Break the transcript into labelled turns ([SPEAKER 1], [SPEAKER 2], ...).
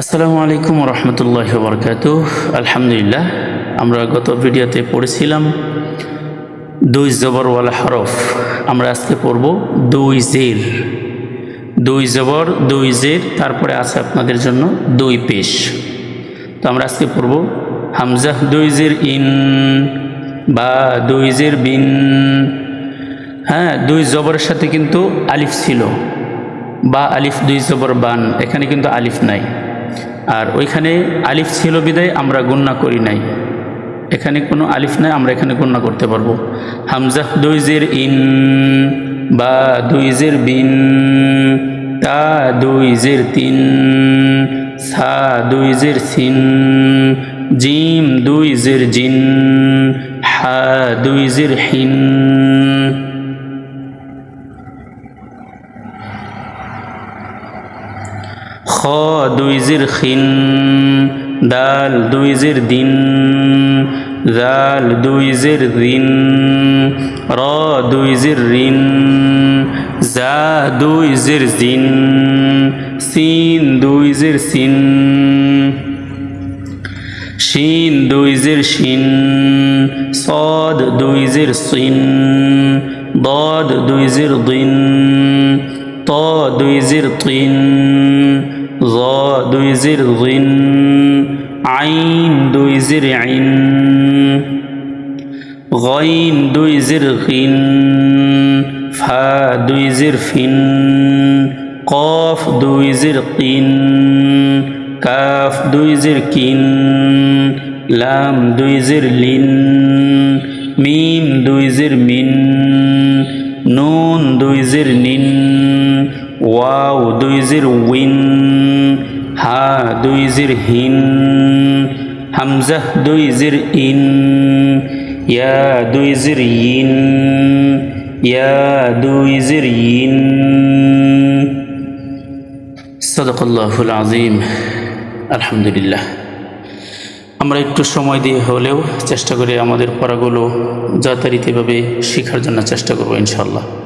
[SPEAKER 1] আসসালামু আলাইকুম রহমতুল্লাহ বরকাত আলহামদুলিল্লাহ, আমরা গত ভিডিওতে পড়েছিলাম দুই জবরওয়ালা হরফ। আমরা আজকে পড়ব দুই জের। দুই জবর, দুই জের, তারপরে আছে আপনাদের জন্য দুই পেশ। তো আমরা আজকে পড়ব হামজাহ দুই জের ইন, বা দুই জের বিন। হ্যাঁ দুই জবরের সাথে কিন্তু আলিফ ছিল। বা আলিফ, দুই জবর বান। এখানে কিন্তু আলিফ নাই। আর ওইখানে আলিফ ছিল বিদায়, আমরা গণ্যা করি নাই। এখানে কোনো আলিফ নাই, আমরা এখানে গণ্যা করতে পারব। হামজাহ দুই জের ইন, বা দুই জের বিন, তা দুই জের তিন, সা দুই জের সিন, জিম দুই জের জিন, হা দুই জের হিন। খ, দুই জির খিন, দাল, দুই জির দিন, জাল, দুই জির রিন র, দুই জির রিন জা, দুই জির জিন, সিন, দুই জির সিন, শিন, দুই জির শিন, সদ, দুই জির সিন, দদ, দুই জির দিন। ত দুই জির তিন জ দুই জির জিন আইন দুই জির আইন গইন দুই জির ফিন ফা দুই জির ফিন কফ দুই জির কিন কাফ দুই জির কিন লাম দুই জির লিন মিম দুই জির মিন নুন দুই জির নিন ওয়াও, দুই জির উইন, হা, দুই জির হিন, হামজাহ, দুই জির ইন, ইয়া, দুই জির ইন, ইয়া, দুই জির ইন। সদকুল্লাহুল আজিম আলহামদুলিল্লাহ। আমরা একটু সময় দিয়ে হলেও চেষ্টা করি আমাদের পড়াগুলো যথারীতিভাবে শেখার জন্য চেষ্টা করব ইনশাল্লাহ